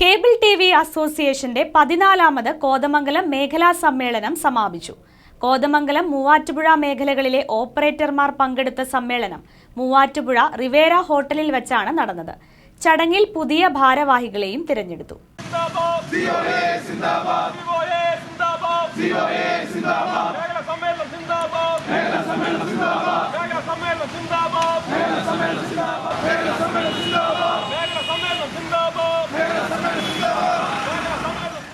Cable T V അസോസിയേഷന്റെ പതിനാലാമത് കോതമംഗലം മേഖലാ സമ്മേളനം സമാപിച്ചു. കോതമംഗലം മൂവാറ്റുപുഴ മേഖലകളിലെ ഓപ്പറേറ്റർമാർ പങ്കെടുത്ത സമ്മേളനം മൂവാറ്റുപുഴ റിവേര ഹോട്ടലിൽ വെച്ചാണ് നടന്നത്. ചടങ്ങിൽ പുതിയ ഭാരവാഹികളെയും തിരഞ്ഞെടുത്തു. സമ്മേളനം സിന്ദാബാദ് മേഖല സമ്മേളനം സിന്ദാബാദ് മേഖല സമ്മേളനം സിന്ദാബാദ് മേഖല സമ്മേളനം സിന്ദാബാദ് മേഖല സമ്മേളനം സിന്ദാബാദ് മേഖല സമ്മേളനം സിന്ദാബാദ് മേഖല സമ്മേളനം സിന്ദാബാദ് മേഖല സമ്മേളനം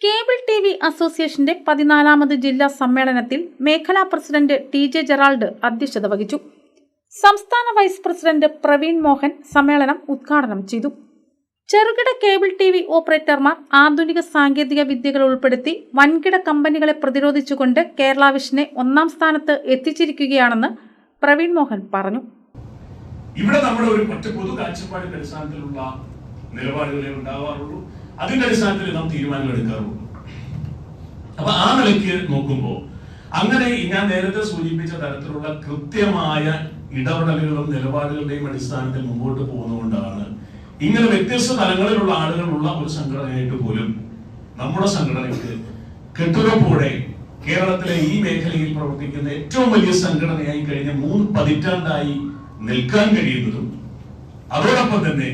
കേബിൾ വി അസോസിയേഷന്റെ പതിനാലാമത് ജില്ലാ സമ്മേളനത്തിൽ മേഖലാ പ്രസിഡന്റ് ടി ജെ ജെറാൾഡ് അധ്യക്ഷത വഹിച്ചു. സംസ്ഥാന വൈസ് പ്രസിഡന്റ് പ്രവീൺ മോഹൻ സമ്മേളനം ഉദ്ഘാടനം ചെയ്തു. ചെറുകിട കേബിൾ ടി വി ഓപ്പറേറ്റർമാർ ആധുനിക സാങ്കേതിക വിദ്യകൾ ഉൾപ്പെടുത്തി വൻകിട കമ്പനികളെ പ്രതിരോധിച്ചുകൊണ്ട് കേരള വിഷനെ ഒന്നാം സ്ഥാനത്ത് എത്തിച്ചിരിക്കുകയാണെന്ന് പ്രവീൺ മോഹൻ പറഞ്ഞു. ഇവിടെ നമ്മുടെ ഒരു ഒറ്റ പൊതു കാഴ്ചപ്പാടിന്റെ അടിസ്ഥാനത്തിലുള്ള നിലപാടുകളെ ഉണ്ടാവാറുള്ളൂ. അതിന്റെ അടിസ്ഥാനത്തിൽ നാം തീരുമാനങ്ങൾ എടുക്കാറുള്ളൂ. അപ്പൊ ആ നിലയ്ക്ക് നോക്കുമ്പോൾ അങ്ങനെ ഞാൻ നേരത്തെ സൂചിപ്പിച്ച തരത്തിലുള്ള കൃത്യമായ ഇടപെടലുകളും നിലപാടുകളുടെയും അടിസ്ഥാനത്തിൽ മുമ്പോട്ട് പോകുന്നതുകൊണ്ടാണ് ഇങ്ങനെ വ്യത്യസ്ത തലങ്ങളിലുള്ള ആളുകളുള്ള ഒരു സംഘടനയായിട്ട് പോലും നമ്മുടെ സംഘടനയ്ക്ക് കെട്ടുറപ്പോടെ കേരളത്തിലെ ഈ മേഖലയിൽ പ്രവർത്തിക്കുന്ന ഏറ്റവും വലിയ സംഘടനയായി കഴിഞ്ഞ മൂന്ന് പതിറ്റാണ്ടായി നിൽക്കാൻ കഴിയുന്നതും അതോടൊപ്പം തന്നെ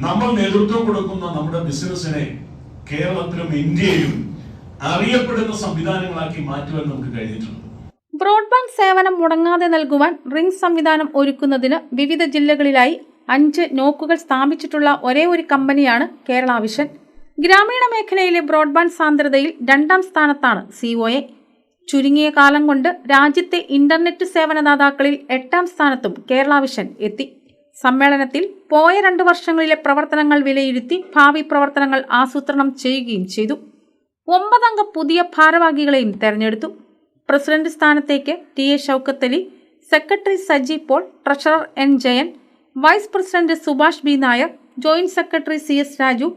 നമ്മൾ നേതൃത്വം കൊടുക്കുന്ന നമ്മുടെ ബിസിനസ്സിനെ കേരളത്തിലും ഇന്ത്യയിലും അറിയപ്പെടുന്ന സംവിധാനങ്ങളാക്കി മാറ്റുവാൻ നമുക്ക് കഴിഞ്ഞിട്ടുണ്ട്. ബ്രോഡ്ബാൻഡ് സേവനം മുടങ്ങാതെ നൽകുവാൻ റിംഗ് സംവിധാനം ഒരുക്കുന്നതിന് വിവിധ ജില്ലകളിലായി അഞ്ച് നോക്കുകൾ സ്ഥാപിച്ചിട്ടുള്ള ഒരേ ഒരു കമ്പനിയാണ് കേരള വിഷൻ. ഗ്രാമീണ മേഖലയിലെ ബ്രോഡ്ബാൻഡ് സാന്ദ്രതയിൽ രണ്ടാം സ്ഥാനത്താണ് സിഒഎ ചുരുങ്ങിയ കാലം കൊണ്ട് രാജ്യത്തെ ഇന്റർനെറ്റ് സേവനദാതാക്കളിൽ എട്ടാം സ്ഥാനത്തും കേരള വിഷൻ എത്തി. സമ്മേളനത്തിൽ പോയ രണ്ട് വർഷങ്ങളിലെ പ്രവർത്തനങ്ങൾ വിലയിരുത്തി ഭാവി പ്രവർത്തനങ്ങൾ ആസൂത്രണം ചെയ്യുകയും ചെയ്തു. ഒമ്പതംഗ പുതിയ ഭാരവാഹികളെയും തെരഞ്ഞെടുത്തു. പ്രസിഡന്റ് സ്ഥാനത്തേക്ക് T A Shoukathali secretary Saji Paul treasurer N Jayan vice president Subhash B Nair joint secretary C S Raju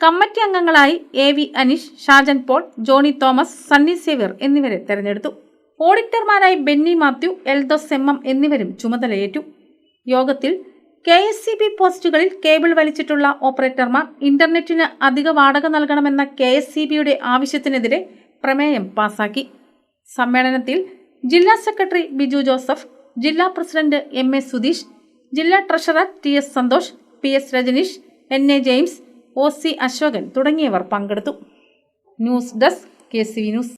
committee അംഗങ്ങളായി A V Aneesh Shajan Paul Johnny Thomas Sunny Xavier എന്നിവരെ തെരഞ്ഞെടുത്തു. ഓഡിറ്റർമാരായി ബെന്നി മാത്യു എൽദോസ് എം എം എന്നിവരും ചുമതലയേറ്റു. യോഗത്തിൽ കെ എസ് സി ബി പോസ്റ്റുകളിൽ cable വലിച്ചിട്ടുള്ള ഓപ്പറേറ്റർമാർ ഇന്റർനെറ്റിന് അധിക വാടക നൽകണമെന്ന കെ എസ് സി ബിയുടെ ആവശ്യത്തിനെതിരെ പ്രമേയം പാസാക്കി. സമ്മേളനത്തിൽ ജില്ലാ സെക്രട്ടറി ബിജു ജോസഫ് ജില്ലാ പ്രസിഡന്റ് എം എ സുധീഷ് ജില്ലാ treasurer T S Santhosh P S Rajaneesh N A James O C Ashokan തുടങ്ങിയവർ പങ്കെടുത്തു. News desk K C news.